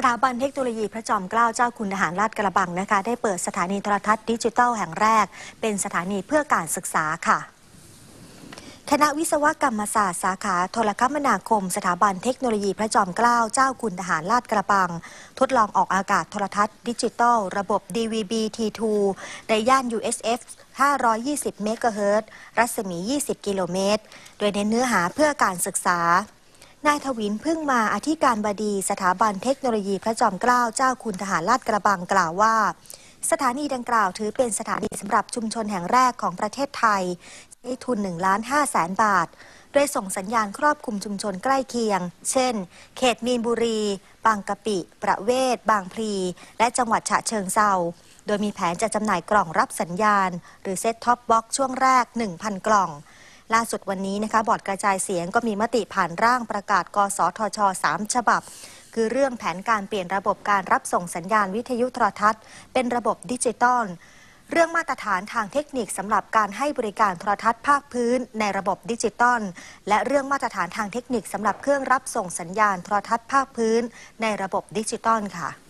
สถาบันเทคโนโลยีพระจอมเกล้าเจ้าคุณทหารราชกระบังนะคะ ได้เปิดสถานีโทรทัศน์ดิจิทัลแห่งแรก เป็นสถานีเพื่อการศึกษาค่ะคณะวิศวกรรมศาสตร์สาขาโทรคมนาคม สถาบันเทคโนโลยีพระจอมเกล้าเจ้าคุณทหารลาดกระบัง ทดลองออกอากาศโทรทัศน์ดิจิทัลระบบ DVB T2 ในย่าน USF 520 เมกะเฮิรตซ์รัศมี 20 กิโลเมตร โดยในเนื้อหาเพื่อการศึกษา นายทวินพึ่งมาอธิการบดีสถาบันเทคโนโลยีพระจอมเกล้าเจ้าคุณทหารลาดกระบังกล่าวว่า สถานีดังกล่าวถือเป็นสถานีสำหรับชุมชนแห่งแรกของประเทศไทยใช้ทุน1ล้าน5แสนบาท โดยส่งสัญญาณครอบคลุมชุมชนใกล้เคียง เช่น เขตมีนบุรี บางกะปิ ประเวศ บางพลี และจังหวัดฉะเชิงเซาโดยมีแผนจะจำหน่ายกล่องรับสัญญาณ หรือเซ็ตท็อปบ็อกช่วงแรก 1,000 กล่อง ล่าสุดวันนี้นะคะบอร์ดกระจายเสียงก็มีมติผ่านร่างประกาศ กสทช 3 ฉบับ คือเรื่องแผนการเปลี่ยนระบบการรับส่งสัญญาณวิทยุโทรทัศน์ เป็นระบบดิจิตอลเรื่องมาตรฐานทางเทคนิคสำหรับการให้บริการโทรทัศน์ภาคพื้นในระบบดิจิตอลและเรื่องมาตรฐานทางเทคนิคสำหรับเครื่องรับส่งสัญญาณโทรทัศน์ภาคพื้นในระบบดิจิตอลค่ะ